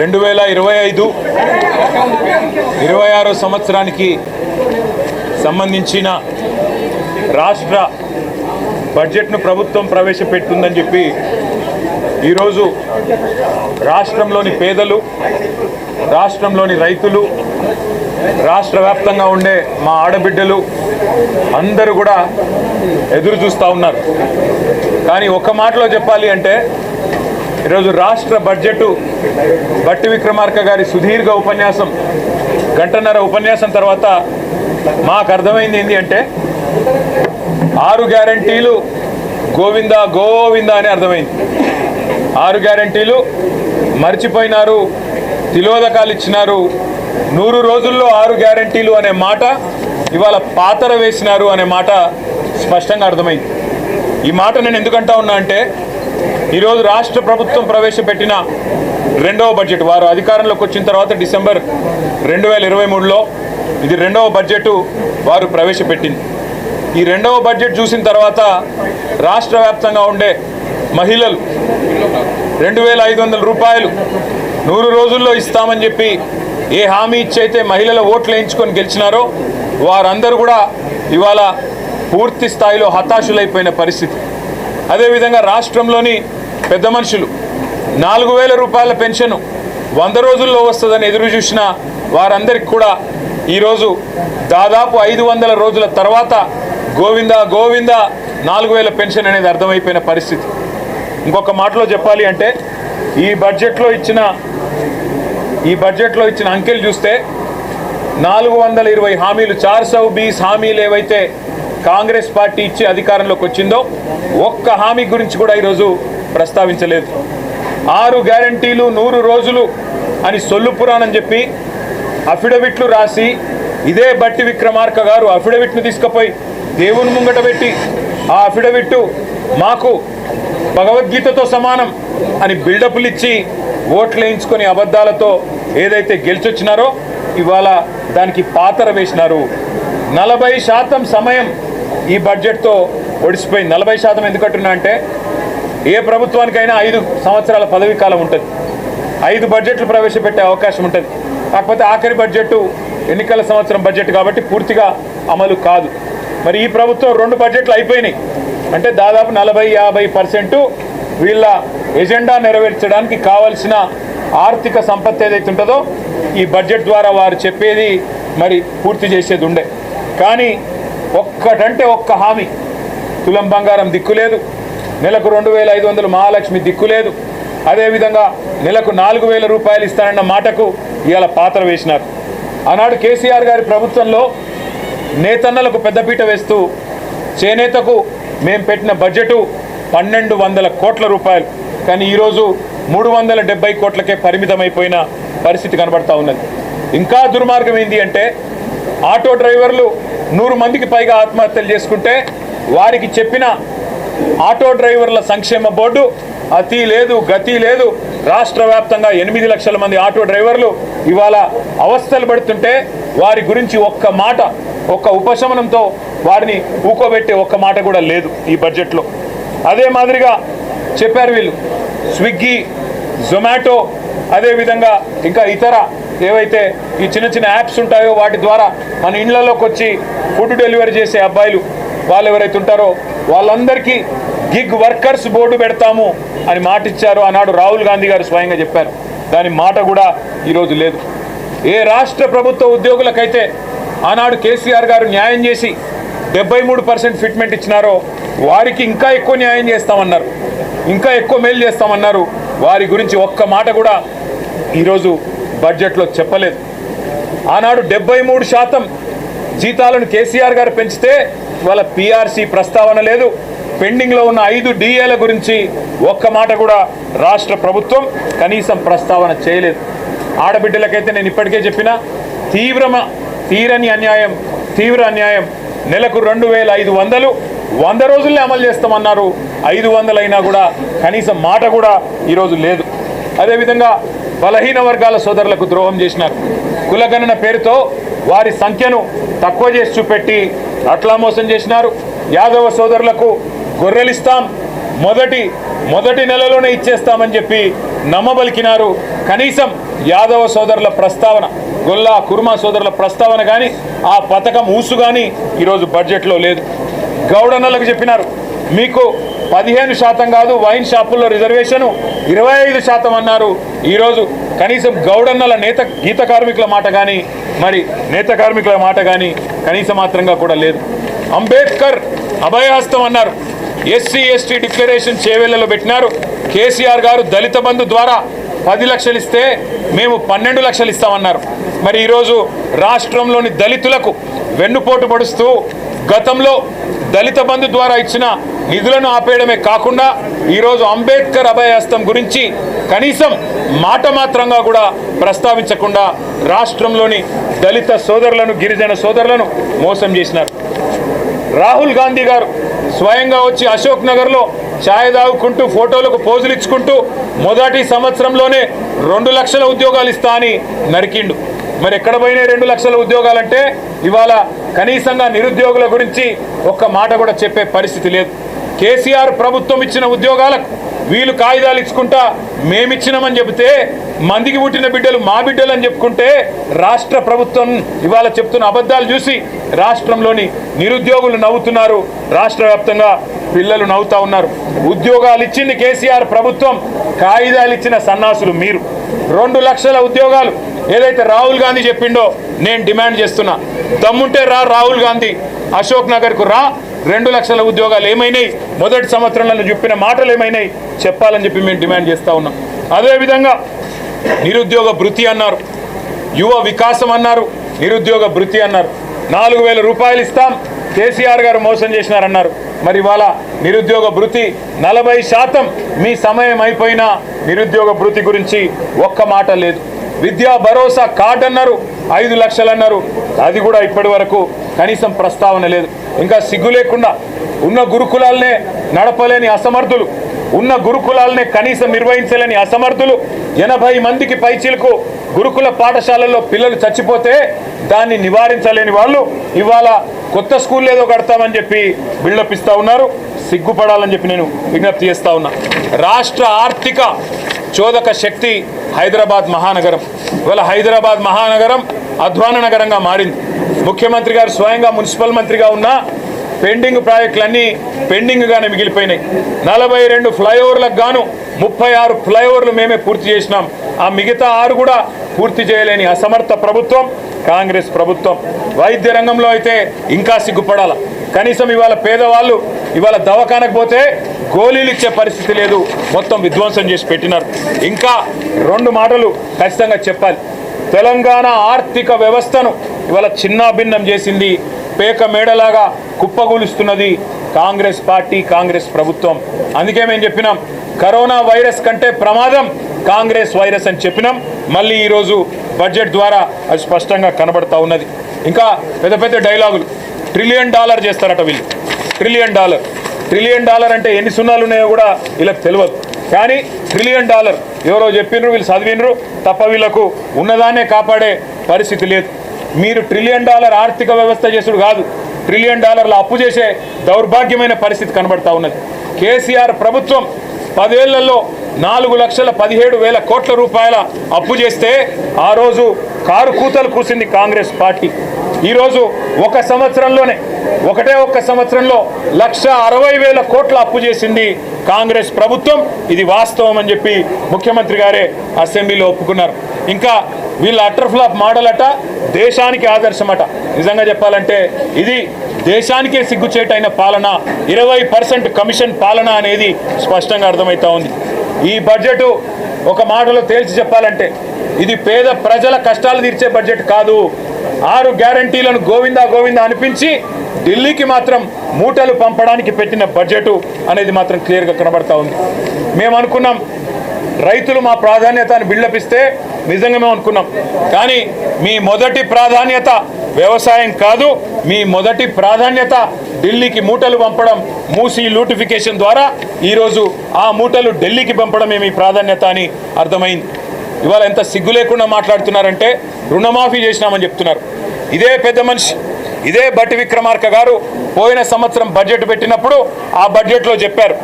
రెండు వేల ఇరవై ఐదు ఇరవై ఆరో సంవత్సరానికి సంబంధించిన రాష్ట్ర బడ్జెట్ను ప్రభుత్వం ప్రవేశపెట్టిందని చెప్పి ఈరోజు రాష్ట్రంలోని పేదలు రాష్ట్రంలోని రైతులు రాష్ట్ర వ్యాప్తంగా ఉండే మా ఆడబిడ్డలు అందరూ కూడా ఎదురు చూస్తూ ఉన్నారు. కానీ ఒక్క మాటలో చెప్పాలి అంటే ఈరోజు రాష్ట్ర బడ్జెట్ బట్టి విక్రమార్క గారి సుదీర్ఘ ఉపన్యాసం గంటన్నర ఉపన్యాసం తర్వాత మాకు అర్థమైంది ఏంటి అంటే ఆరు గ్యారంటీలు గోవింద గోవింద అని అర్థమైంది. ఆరు గ్యారంటీలు మర్చిపోయినారు తిలోదకాలు ఇచ్చినారు నూరు రోజుల్లో ఆరు గ్యారంటీలు అనే మాట ఇవాళ పాతర వేసినారు అనే మాట స్పష్టంగా అర్థమైంది. ఈ మాట నేను ఎందుకంటా ఉన్నా అంటే ఈరోజు రాష్ట్ర ప్రభుత్వం ప్రవేశపెట్టిన రెండవ బడ్జెట్. వారు అధికారంలోకి వచ్చిన తర్వాత డిసెంబర్ రెండు వేల ఇరవై మూడులో ఇది రెండవ బడ్జెట్ వారు ప్రవేశపెట్టింది. ఈ రెండవ బడ్జెట్ చూసిన తర్వాత రాష్ట్ర వ్యాప్తంగా ఉండే మహిళలు రెండు వేల ఐదు వందల రూపాయలు నూరు రోజుల్లో ఇస్తామని చెప్పి ఏ హామీ ఇచ్చైతే మహిళల ఓట్లు వేయించుకొని గెలిచినారో వారందరూ కూడా ఇవాళ పూర్తి స్థాయిలో హతాశులైపోయిన పరిస్థితి. అదేవిధంగా రాష్ట్రంలోని పెద్ద మనుషులు నాలుగు వేల రూపాయల పెన్షన్ వంద రోజుల్లో వస్తుందని ఎదురు చూసిన వారందరికీ కూడా ఈరోజు దాదాపు ఐదు వందల రోజుల తర్వాత గోవింద గోవింద నాలుగు వేల పెన్షన్ అనేది అర్థమైపోయిన పరిస్థితి. ఇంకొక మాటలో చెప్పాలి అంటే ఈ బడ్జెట్లో ఇచ్చిన ఈ బడ్జెట్లో ఇచ్చిన అంకెలు చూస్తే నాలుగు వందల ఇరవై హామీలు చార్ సౌ బీస్ హామీలు ఏవైతే కాంగ్రెస్ పార్టీ ఇచ్చి అధికారంలోకి వచ్చిందో ఒక్క హామీ గురించి కూడా ఈరోజు ప్రస్తావించలేదు. ఆరు గ్యారంటీలు నూరు రోజులు అని సొల్లు పురాణం చెప్పి అఫిడవిట్లు రాసి ఇదే బట్టి విక్రమార్క గారు అఫిడవిట్ను తీసుకుపోయి దేవుని ముంగట పెట్టి ఆ అఫిడవిట్ మాకు భగవద్గీతతో సమానం అని బిల్డప్లు ఇచ్చి ఓట్లు వేయించుకొని అబద్ధాలతో ఏదైతే గెలిచొచ్చినారో ఇవాళ దానికి పాతర వేసినారు. నలభై శాతం సమయం ఈ బడ్జెట్తో ఒడిసిపోయి నలభై శాతం ఎందుకంటున్నా అంటే ఏ ప్రభుత్వానికైనా ఐదు సంవత్సరాల పదవీ కాలం ఉంటుంది. ఐదు బడ్జెట్లు ప్రవేశపెట్టే అవకాశం ఉంటుంది. కాకపోతే ఆఖరి బడ్జెట్ ఎన్నికల సంవత్సరం బడ్జెట్ కాబట్టి పూర్తిగా అమలు కాదు. మరి ఈ ప్రభుత్వం రెండు బడ్జెట్లు అయిపోయినాయి. అంటే దాదాపు నలభై యాభై పర్సెంట్ వీళ్ళ ఎజెండా నెరవేర్చడానికి కావలసిన ఆర్థిక సంపత్తి ఏదైతే ఉంటుందో ఈ బడ్జెట్ ద్వారా వారు చెప్పేది మరి పూర్తి చేసేది ఉండే. కానీ ఒక్కటంటే ఒక్క హామీ. తులం బంగారం దిక్కు లేదు. నెలకు రెండు వేల ఐదు వందలు మహాలక్ష్మి దిక్కు లేదు. అదేవిధంగా నెలకు నాలుగు వేల రూపాయలు ఇస్తానన్న మాటకు ఇవాళ పాత్ర వేసినారు. ఆనాడు కేసీఆర్ గారి ప్రభుత్వంలో నేతన్నలకు పెద్దపీట వేస్తూ చేనేతకు మేము పెట్టిన బడ్జెటు పన్నెండు వందల కోట్ల రూపాయలు. కానీ ఈరోజు మూడు వందల డెబ్బై కోట్లకే పరిమితమైపోయిన పరిస్థితి కనబడతా ఉన్నది. ఇంకా దుర్మార్గం ఏంటి అంటే ఆటో డ్రైవర్లు నూరు మందికి పైగా ఆత్మహత్యలు చేసుకుంటే వారికి చెప్పిన ఆటో డ్రైవర్ల సంక్షేమ బోర్డు అతి లేదు గతి లేదు. రాష్ట్ర వ్యాప్తంగా ఎనిమిది లక్షల మంది ఆటో డ్రైవర్లు ఇవాళ అవస్థలు పడుతుంటే వారి గురించి ఒక్క మాట ఒక్క ఉపశమనంతో వారిని ఊకోబెట్టే ఒక్క మాట కూడా లేదు ఈ బడ్జెట్లో. అదే మాదిరిగా చెప్పారు వీళ్ళు స్విగ్గీ జొమాటో అదేవిధంగా ఇంకా ఇతర ఏవైతే ఈ చిన్న చిన్న యాప్స్ ఉంటాయో వాటి ద్వారా మన ఇళ్ళలోకి వచ్చి ఫుడ్ డెలివరీ చేసే అబ్బాయిలు వాళ్ళు ఎవరైతే ఉంటారో వాళ్ళందరికీ గిగ్ వర్కర్స్ బోర్డు పెడతాము అని మాట ఇచ్చారు ఆనాడు రాహుల్ గాంధీ గారు స్వయంగా చెప్పారు. దాని మాట కూడా ఈరోజు లేదు. ఏ రాష్ట్ర ప్రభుత్వ ఉద్యోగులకైతే ఆనాడు కేసీఆర్ గారు న్యాయం చేసి డెబ్బై మూడు పర్సెంట్ ఫిట్మెంట్ ఇచ్చినారో వారికి ఇంకా ఎక్కువ న్యాయం చేస్తామన్నారు. ఇంకా ఎక్కువ మేలు చేస్తామన్నారు. వారి గురించి ఒక్క మాట కూడా ఈరోజు బడ్జెట్లో చెప్పలేదు. ఆనాడు డెబ్బై మూడు శాతం జీతాలను కేసీఆర్ గారు పెంచితే వాళ్ళ పిఆర్సీ ప్రస్తావన లేదు. పెండింగ్లో ఉన్న ఐదు డిఏల గురించి ఒక్క మాట కూడా రాష్ట్ర ప్రభుత్వం కనీసం ప్రస్తావన చేయలేదు. ఆడబిడ్డలకైతే నేను ఇప్పటికే చెప్పిన తీవ్రమ తీరని అన్యాయం తీవ్ర అన్యాయం. నెలకు రెండు వేల ఐదు వందలు వంద రోజుల్లో అమలు చేస్తామన్నారు. ఐదు వందలైనా కూడా కనీసం మాట కూడా ఈరోజు లేదు. అదేవిధంగా బలహీన వర్గాల సోదరులకు ద్రోహం చేసినారు. కులగణన పేరుతో వారి సంఖ్యను తక్కువ చేసి చూపెట్టి అట్లా మోసం చేసినారు. యాదవ సోదరులకు గొర్రెలిస్తాం మొదటి మొదటి నెలలోనే ఇచ్చేస్తామని చెప్పి నమ్మబలికినారు. కనీసం యాదవ సోదరుల ప్రస్తావన గొల్లా కుర్మా సోదరుల ప్రస్తావన కానీ ఆ పథకం ఊసు కానీ ఈరోజు బడ్జెట్లో లేదు. గౌడన్నలకు చెప్పినారు మీకు పదిహేను శాతం కాదు వైన్ షాపుల్లో రిజర్వేషను ఇరవై ఐదు శాతం అన్నారు. ఈరోజు కనీసం గౌడన్నల నేత గీత కార్మికుల మాట కానీ మరి నేత కార్మికుల మాట కానీ కనీస మాత్రంగా కూడా లేదు. అంబేద్కర్ అభయహస్తం అన్నారు. ఎస్సీ ఎస్టీ డిక్లరేషన్ చేవేళ్ళలో పెట్టినారు. కేసీఆర్ గారు దళిత బంధు ద్వారా పది లక్షలు ఇస్తే మేము పన్నెండు లక్షలు ఇస్తామన్నారు. మరి ఈరోజు రాష్ట్రంలోని దళితులకు వెన్నుపోటు పడుస్తూ గతంలో దళిత బంధు ద్వారా ఇచ్చిన నిధులను ఆపేయడమే కాకుండా ఈరోజు అంబేద్కర్ అభయహస్తం గురించి కనీసం మాట మాత్రంగా కూడా ప్రస్తావించకుండా రాష్ట్రంలోని దళిత సోదరులను గిరిజన సోదరులను మోసం చేసినారు. రాహుల్ గాంధీ గారు స్వయంగా వచ్చి అశోక్ నగర్లో ఛాయ్ తాగుకుంటూ ఫోటోలకు పోజులు ఇచ్చుకుంటూ మొదటి సంవత్సరంలోనే రెండు లక్షల ఉద్యోగాలు ఇస్తా అని నరికిండు. మరి ఎక్కడ పోయినాయి రెండు లక్షల ఉద్యోగాలంటే? ఇవాళ కనీసంగా నిరుద్యోగుల గురించి ఒక్క మాట కూడా చెప్పే పరిస్థితి లేదు. కేసీఆర్ ప్రభుత్వం ఇచ్చిన ఉద్యోగాలకు వీళ్ళు కాగితాలు ఇచ్చుకుంటా మేమిచ్చినామని చెబితే మందికి పుట్టిన బిడ్డలు మా బిడ్డలు అని చెప్పుకుంటే రాష్ట్ర ప్రభుత్వం ఇవాళ చెప్తున్న అబద్ధాలు చూసి రాష్ట్రంలోని నిరుద్యోగులు నవ్వుతున్నారు. రాష్ట్ర వ్యాప్తంగా పిల్లలు నవ్వుతా ఉన్నారు. ఉద్యోగాలు ఇచ్చింది కేసీఆర్ ప్రభుత్వం కాగితాలు ఇచ్చిన సన్నాసులు మీరు. రెండు లక్షల ఉద్యోగాలు ఏదైతే రాహుల్ గాంధీ చెప్పిండో నేను డిమాండ్ చేస్తున్నా. దమ్ముంటే రా రాహుల్ గాంధీ అశోక్ నగర్కు రా. రెండు లక్షల ఉద్యోగాలు ఏమైనాయి? మొదటి సంవత్సరంలో చెప్పిన మాటలు ఏమైనాయి? చెప్పాలని చెప్పి మేము డిమాండ్ చేస్తూ ఉన్నాం. అదేవిధంగా నిరుద్యోగ భృతి అన్నారు. యువ వికాసం అన్నారు. నిరుద్యోగ భృతి అన్నారు. నాలుగు వేల రూపాయలు ఇస్తాం. కేసీఆర్ గారు మోసం చేసినారన్నారు. మరి ఇవాళ నిరుద్యోగ భృతి నలభై శాతం మీ సమయం అయిపోయినా నిరుద్యోగ భృతి గురించి ఒక్క మాట లేదు. విద్యా భరోసా కార్డ్ అన్నారు ఐదు లక్షలు అన్నారు. అది కూడా ఇప్పటి వరకు కనీసం ప్రస్తావన లేదు. ఇంకా సిగ్గు లేకుండా ఉన్న గురుకులాలనే నడపలేని అసమర్థులు ఉన్న గురుకులాలనే కనీసం నిర్వహించలేని అసమర్థులు ఎనభై మందికి పైచీలకు గురుకుల పాఠశాలల్లో పిల్లలు చచ్చిపోతే దాన్ని నివారించలేని వాళ్ళు ఇవాళ కొత్త స్కూల్ ఏదో కడతామని చెప్పి బిల్డప్ ఇస్తూ ఉన్నారు. సిగ్గుపడాలని చెప్పి నేను విజ్ఞప్తి చేస్తా ఉన్నా. రాష్ట్ర ఆర్థిక చోదక శక్తి హైదరాబాద్ మహానగరం. ఇవాళ హైదరాబాద్ మహానగరం అధ్వాన నగరంగా మారింది. ముఖ్యమంత్రి గారు స్వయంగా మున్సిపల్ మంత్రిగా ఉన్న పెండింగ్ ప్రాజెక్టులన్నీ పెండింగ్గానే మిగిలిపోయినాయి. నలభై రెండు ఫ్లైఓవర్లకు గాను ముప్పై ఆరు ఫ్లైఓవర్లు మేమే పూర్తి చేసినాం. ఆ మిగతా ఆరు కూడా పూర్తి చేయలేని అసమర్థ ప్రభుత్వం కాంగ్రెస్ ప్రభుత్వం. వైద్య రంగంలో అయితే ఇంకా సిగ్గుపడాల. కనీసం ఇవాళ పేదవాళ్ళు ఇవాళ దవాఖానకు పోతే గోళీలు ఇచ్చే పరిస్థితి లేదు. మొత్తం విధ్వంసం చేసి పెట్టినారు. ఇంకా రెండు మాటలు ఖచ్చితంగా చెప్పాలి. తెలంగాణ ఆర్థిక వ్యవస్థను ఇవాళ చిన్నాభిన్నం చేసింది. పేక మేడలాగా కుప్పగూలుస్తున్నది కాంగ్రెస్ పార్టీ కాంగ్రెస్ ప్రభుత్వం. అందుకే మేము చెప్పినాం? కరోనా వైరస్ కంటే ప్రమాదం కాంగ్రెస్ వైరస్ అని చెప్పినాం. మళ్ళీ ఈరోజు బడ్జెట్ ద్వారా అది స్పష్టంగా కనబడతా ఉన్నది. ఇంకా పెద్ద పెద్ద డైలాగులు. ట్రిలియన్ డాలర్ చేస్తారట వీళ్ళు. Trillion dollar. ట్రిలియన్ డాలర్ అంటే ఎన్ని సున్నాలు ఉన్నాయో కూడా వీళ్ళకి తెలియదు కానీ ట్రిలియన్ డాలర్. ఎవరో చెప్పినరు వీళ్ళు చదివినరు తప్ప వీళ్ళకు ఉన్నదానే కాపాడే పరిస్థితి లేదు. మీరు ట్రిలియన్ డాలర్ ఆర్థిక వ్యవస్థ చేసుడు కాదు. ట్రిలియన్ డాలర్ల అప్పు చేసే దౌర్భాగ్యమైన పరిస్థితి కనబడతా ఉన్నది. కేసీఆర్ ప్రభుత్వం పదేళ్ళలో నాలుగు లక్షల పదిహేడు వేల కోట్ల రూపాయల అప్పు చేస్తే ఆ రోజు కారు కూతలు కూసింది కాంగ్రెస్ పార్టీ. ఈరోజు ఒక సంవత్సరంలోనే ఒకటే ఒక్క సంవత్సరంలో లక్ష అరవై వేల కోట్ల అప్పు చేసింది కాంగ్రెస్ ప్రభుత్వం. ఇది వాస్తవం అని చెప్పి ముఖ్యమంత్రి గారే అసెంబ్లీలో ఒప్పుకున్నారు. ఇంకా వీళ్ళ అటర్ ఫ్లాప్ మోడల్ అట దేశానికి ఆదర్శమట. నిజంగా చెప్పాలంటే ఇది దేశానికే సిగ్గుచేటైన పాలన ఇరవై పర్సెంట్ కమిషన్ పాలన అనేది స్పష్టంగా అర్థమవుతా ఉంది. ఈ బడ్జెట్ ఒక మాటలో తేల్చి చెప్పాలంటే ఇది పేద ప్రజల కష్టాలు తీర్చే బడ్జెట్ కాదు. ఆరు గ్యారంటీలను గోవిందా గోవిందా అనిపించి ఢిల్లీకి మాత్రం మూటలు పంపడానికి పెట్టిన బడ్జెట్ అనేది మాత్రం క్లియర్గా కనబడతా ఉంది. మేము అనుకున్నాం రైతులు మా ప్రాధాన్యతను బిల్డప్ ఇస్తే నిజంగా మేము అనుకున్నాం. కానీ మీ మొదటి ప్రాధాన్యత వ్యవసాయం కాదు మీ మొదటి ప్రాధాన్యత ఢిల్లీకి మూటలు పంపడం మూసి లూటిఫికేషన్ ద్వారా ఈరోజు ఆ మూటలు ఢిల్లీకి పంపడమే మీ ప్రాధాన్యత అని అర్థమైంది. ఇవాళ ఎంత సిగ్గు లేకుండా మాట్లాడుతున్నారంటే రుణమాఫీ చేసినామని చెప్తున్నారు. ఇదే పెద్ద మనిషి ఇదే బట్టి విక్రమార్క గారు పోయిన సంవత్సరం బడ్జెట్ పెట్టినప్పుడు ఆ బడ్జెట్లో చెప్పారు.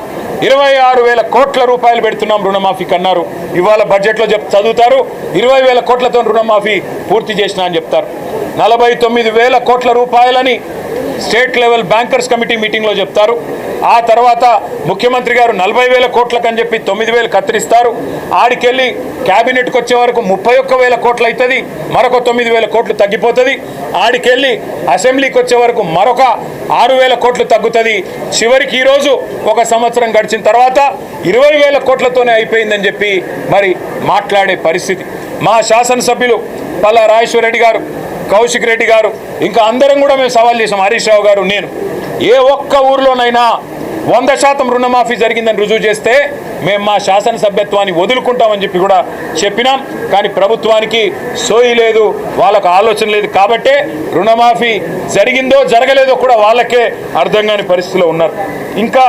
ఇరవై ఆరు వేల కోట్ల రూపాయలు పెడుతున్నాం రుణమాఫీకి అన్నారు ఇవాళ బడ్జెట్లో చెప్ చదువుతారు. ఇరవై వేల కోట్లతో రుణమాఫీ పూర్తి చేసిన అని చెప్తారు. నలభై తొమ్మిది వేల కోట్ల రూపాయలని స్టేట్ లెవెల్ బ్యాంకర్స్ కమిటీ మీటింగ్లో చెప్తారు. ఆ తర్వాత ముఖ్యమంత్రి గారు నలభై వేల కోట్లకని చెప్పి తొమ్మిది వేలు కత్తిరిస్తారు. ఆడికెళ్ళి క్యాబినెట్కి వచ్చే వరకు ముప్పై ఒక్క వేల కోట్లు అవుతుంది మరొక తొమ్మిది వేల కోట్లు తగ్గిపోతుంది. ఆడికెళ్ళి అసెంబ్లీకి వచ్చే వరకు మరొక ఆరు వేల కోట్లు తగ్గుతుంది. చివరికి ఈరోజు ఒక సంవత్సరం గడిచిన తర్వాత ఇరవై వేల కోట్లతోనే అయిపోయిందని చెప్పి మరి మాట్లాడే పరిస్థితి. మా శాసనసభ్యులు పల్లా రాజేశ్వర రెడ్డి గారు కౌశిక్ రెడ్డి గారు ఇంకా అందరం కూడా మేము సవాల్ చేసాం హరీష్ రావు గారు నేను. ఏ ఒక్క ఊర్లోనైనా వంద శాతం రుణమాఫీ జరిగిందని రుజువు చేస్తే మేము మా శాసనసభ్యత్వాన్ని వదులుకుంటామని చెప్పి కూడా చెప్పినాం. కానీ ప్రభుత్వానికి సోయి లేదు వాళ్ళకు ఆలోచన లేదు. కాబట్టే రుణమాఫీ జరిగిందో జరగలేదో కూడా వాళ్ళకే అర్థం కాని పరిస్థితిలో ఉన్నారు. ఇంకా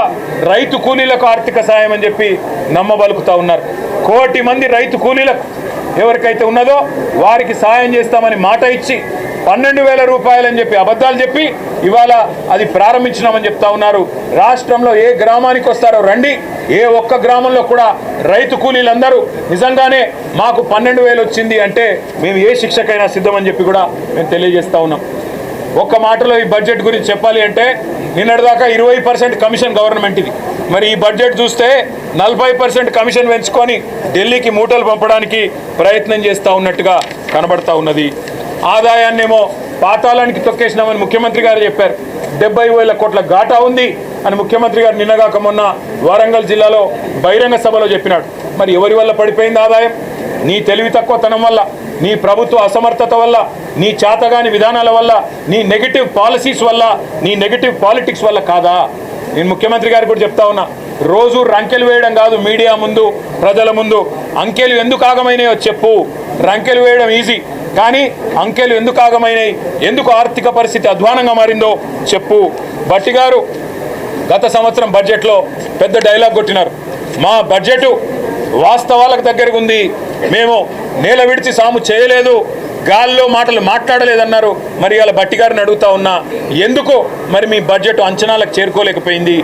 రైతు కూలీలకు ఆర్థిక సాయం అని చెప్పి నమ్మబలుకుతా ఉన్నారు. కోటి మంది రైతు కూలీలకు ఎవరికైతే ఉన్నదో వారికి సాయం చేస్తామని మాట ఇచ్చి పన్నెండు వేల రూపాయలని చెప్పి అబద్ధాలు చెప్పి ఇవాళ అది ప్రారంభించినామని చెప్తా ఉన్నారు. రాష్ట్రంలో ఏ గ్రామానికి వస్తారో రండి. ఏ ఒక్క గ్రామంలో కూడా రైతు కూలీలందరూ నిజంగానే మాకు పన్నెండు వేలు వచ్చింది అంటే మేము ఏ శిక్షకైనా సిద్ధమని చెప్పి కూడా మేము తెలియజేస్తా ఉన్నాం. ఒక్క మాటలో ఈ బడ్జెట్ గురించి చెప్పాలి అంటే నిన్నటిదాకా ఇరవై పర్సెంట్ కమిషన్ గవర్నమెంట్ ఇది మరి ఈ బడ్జెట్ చూస్తే నలభై పర్సెంట్ కమిషన్ పెంచుకొని ఢిల్లీకి మూటలు పంపడానికి ప్రయత్నం చేస్తూ ఉన్నట్టుగా కనబడతా ఉన్నది. ఆదాయాన్నేమో పాతాళానికి తొక్కేసినామని ముఖ్యమంత్రి గారు చెప్పారు. డెబ్బై వేల కోట్ల ఘాటా ఉంది అని ముఖ్యమంత్రి గారు నిన్నగాక మొన్న వరంగల్ జిల్లాలో బహిరంగ సభలో చెప్పినాడు. మరి ఎవరి వల్ల పడిపోయింది ఆదాయం? నీ తెలివి తక్కువతనం వల్ల నీ ప్రభుత్వ అసమర్థత వల్ల నీ చేతగాని విధానాల వల్ల నీ నెగిటివ్ పాలసీస్ వల్ల నీ నెగిటివ్ పాలిటిక్స్ వల్ల కాదా? నేను ముఖ్యమంత్రి గారికి కూడా చెప్తా ఉన్నా రోజు రంకెలు వేయడం కాదు మీడియా ముందు ప్రజల ముందు. అంకెలు ఎందుకు ఆగమైనాయో చెప్పు. రంకెలు వేయడం ఈజీ కానీ అంకెలు ఎందుకు ఆగమైనాయి? ఎందుకు ఆర్థిక పరిస్థితి అధ్వానంగా మారిందో చెప్పు. బట్టి గారు గత సంవత్సరం బడ్జెట్లో పెద్ద డైలాగ్ కొట్టినారు. మా బడ్జెట్ వాస్తవాలకు దగ్గరకు ఉంది మేము నేల విడిచి సాము చేయలేదు. గాల్లో మాటలు మాట్లాడలేదన్నారు. మరి ఇలా బట్టి గారిని అడుగుతా ఉన్నా ఎందుకు మరి మీ బడ్జెట్ అంచనాలకు చేరుకోలేకపోయింది?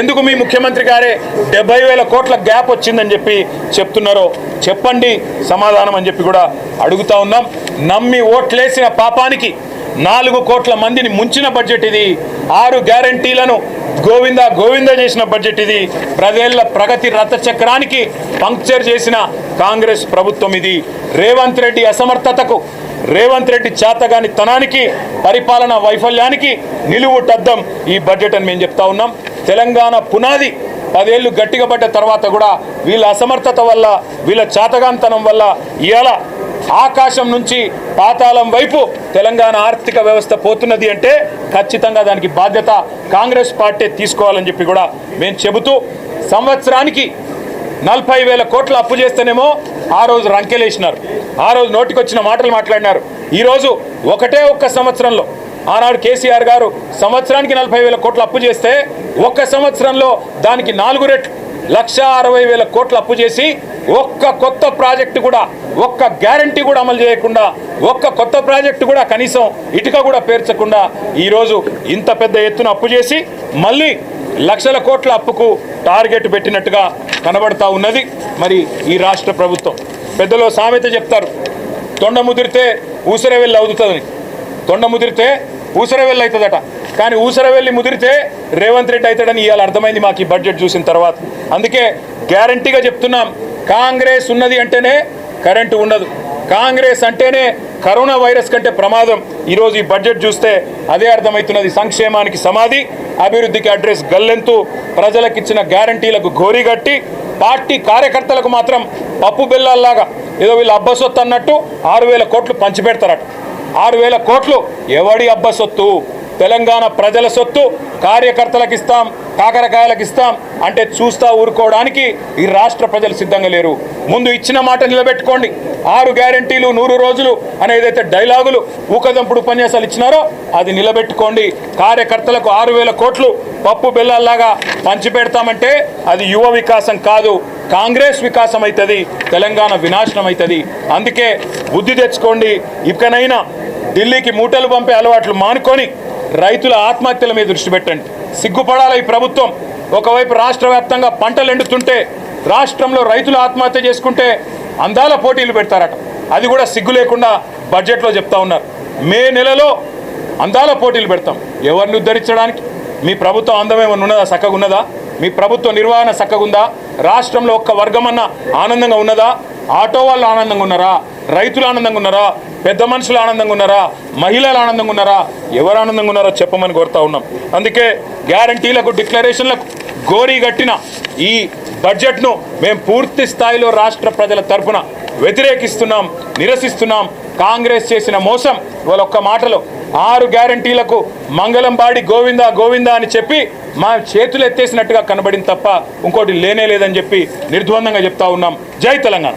ఎందుకు మీ ముఖ్యమంత్రి గారే డెబ్బై వేల కోట్ల గ్యాప్ వచ్చిందని చెప్పి చెప్తున్నారో చెప్పండి సమాధానం అని చెప్పి కూడా అడుగుతా ఉన్నాం. నమ్మి ఓట్లేసిన పాపానికి నాలుగు కోట్ల మందిని ముంచిన బడ్జెట్ ఇది. ఆరు గ్యారంటీలను గోవింద గోవింద చేసిన బడ్జెట్ ఇది. ప్రజల ప్రగతి రథ చక్రానికి పంక్చర్ చేసిన కాంగ్రెస్ ప్రభుత్వం ఇది. రేవంత్ రెడ్డి అసమర్థతకు రేవంత్ రెడ్డి చేతగాని తనానికి పరిపాలన వైఫల్యానికి నిలువుటద్దం ఈ బడ్జెట్ అని మేము చెప్తా ఉన్నాం. తెలంగాణ పునాది పదేళ్ళు గట్టిగా పడ్డ తర్వాత కూడా వీళ్ళ అసమర్థత వల్ల వీళ్ళ చేతగాంతనం వల్ల ఇలా ఆకాశం నుంచి పాతాళం వైపు తెలంగాణ ఆర్థిక వ్యవస్థ పోతున్నది అంటే ఖచ్చితంగా దానికి బాధ్యత కాంగ్రెస్ పార్టీ తీసుకోవాలని చెప్పి కూడా మేము చెబుతూ సంవత్సరానికి నలభై వేల కోట్లు అప్పు చేస్తేనేమో ఆ రోజు రంకెలేసినారు. ఆ రోజు నోటికొచ్చిన మాటలు మాట్లాడినారు. ఈరోజు ఒకటే ఒక్క సంవత్సరంలో ఆనాడు కేసీఆర్ గారు సంవత్సరానికి నలభై వేల కోట్లు అప్పు చేస్తే ఒక్క సంవత్సరంలో దానికి నాలుగు రెట్లు లక్ష అరవై వేల కోట్లు అప్పు చేసి ఒక్క కొత్త ప్రాజెక్టు కూడా ఒక్క గ్యారంటీ కూడా అమలు చేయకుండా ఒక్క కొత్త ప్రాజెక్టు కూడా కనీసం ఇటుక కూడా పేర్చకుండా ఈరోజు ఇంత పెద్ద ఎత్తున అప్పు చేసి మళ్ళీ లక్షల కోట్ల అప్పుకు టార్గెట్ పెట్టినట్టుగా కనబడతా ఉన్నది మరి ఈ రాష్ట్ర ప్రభుత్వం. పెద్దలో సామెత చెప్తారు తొండ ముదిరితే ఊసరవెల్లి అవుతుందని. తొండ ముదిరితే ఊసర అవుతుందట. కానీ ఊసర వెళ్ళి ముదిరితే రేవంత్ రెడ్డి అవుతాడని ఇవాళ అర్థమైంది మాకు ఈ బడ్జెట్ చూసిన తర్వాత. అందుకే గ్యారంటీగా చెప్తున్నాం కాంగ్రెస్ ఉన్నది అంటేనే కరెంటు ఉండదు. కాంగ్రెస్ అంటేనే కరోనా వైరస్ కంటే ప్రమాదం ఈరోజు ఈ బడ్జెట్ చూస్తే అదే అర్థమవుతున్నది. సంక్షేమానికి సమాధి అభివృద్ధికి అడ్రస్ గల్లెంతు ప్రజలకు ఇచ్చిన గ్యారంటీలకు గోరిగట్టి పార్టీ కార్యకర్తలకు మాత్రం పప్పు బెల్లాల్లాగా ఏదో వీళ్ళు అబ్బసొత్తు అన్నట్టు ఆరు వేల కోట్లు పంచిపెడతారట. ఆరు వేల కోట్లు ఎవడి అబ్బసొత్తు తెలంగాణ ప్రజల సొత్తు కార్యకర్తలకు ఇస్తాం కాకరకాయలకు ఇస్తాం అంటే చూస్తా ఊరుకోవడానికి ఈ రాష్ట్ర ప్రజలు సిద్ధంగా లేరు. ముందు ఇచ్చిన మాట నిలబెట్టుకోండి. ఆరు గ్యారంటీలు నూరు రోజులు అనేదైతే ఏదైతే డైలాగులు ఊకదంపుడు ఉపన్యాసాలు ఇచ్చినారో అది నిలబెట్టుకోండి. కార్యకర్తలకు ఆరు వేల కోట్లు పప్పు బెల్లాల్లాగా పంచిపెడతామంటే అది యువ వికాసం కాదు కాంగ్రెస్ వికాసం అవుతుంది తెలంగాణ వినాశనం అవుతుంది అందుకే బుద్ధి తెచ్చుకోండి. ఇకనైనా ఢిల్లీకి మూటలు పంపే అలవాట్లు మానుకొని రైతుల ఆత్మహత్యల మీద దృష్టి పెట్టండి. సిగ్గుపడాల ఈ ప్రభుత్వం. ఒకవైపు రాష్ట్ర వ్యాప్తంగా పంటలు ఎండుతుంటే రాష్ట్రంలో రైతులు ఆత్మహత్య చేసుకుంటే అందాల పోటీలు పెడతారట. అది కూడా సిగ్గు లేకుండా బడ్జెట్లో చెప్తా ఉన్నారు. మే నెలలో అందాల పోటీలు పెడతాం. ఎవరిని ఉద్ధరించడానికి? మీ ప్రభుత్వం అందమేమన్నా ఉన్నదా? చక్కగా ఉన్నదా? మీ ప్రభుత్వ నిర్వహణ చక్కగా ఉందా? రాష్ట్రంలో ఒక్క వర్గమన్నా ఆనందంగా ఉన్నదా? ఆటో వాళ్ళు ఆనందంగా ఉన్నారా? రైతులు ఆనందంగా ఉన్నారా? పెద్ద మనుషులు ఆనందంగా ఉన్నారా? మహిళలు ఆనందంగా ఉన్నారా? ఎవరు ఆనందంగా ఉన్నారో చెప్పమని కోరుతా ఉన్నాం. అందుకే గ్యారంటీలకు డిక్లరేషన్లకు గోరీ కట్టిన ఈ బడ్జెట్ను మేము పూర్తి స్థాయిలో రాష్ట్ర ప్రజల తరఫున వ్యతిరేకిస్తున్నాం నిరసిస్తున్నాం. కాంగ్రెస్ చేసిన మోసం ఇవాళ ఒక్క మాటలో ఆరు గ్యారంటీలకు మంగళం పాడి గోవిందా గోవిందా అని చెప్పి మా చేతులు ఎత్తేసినట్టుగా కనబడింది తప్ప ఇంకోటి లేనే లేదని చెప్పి నిర్ద్వందంగా చెప్తా ఉన్నాం. జై తెలంగాణ.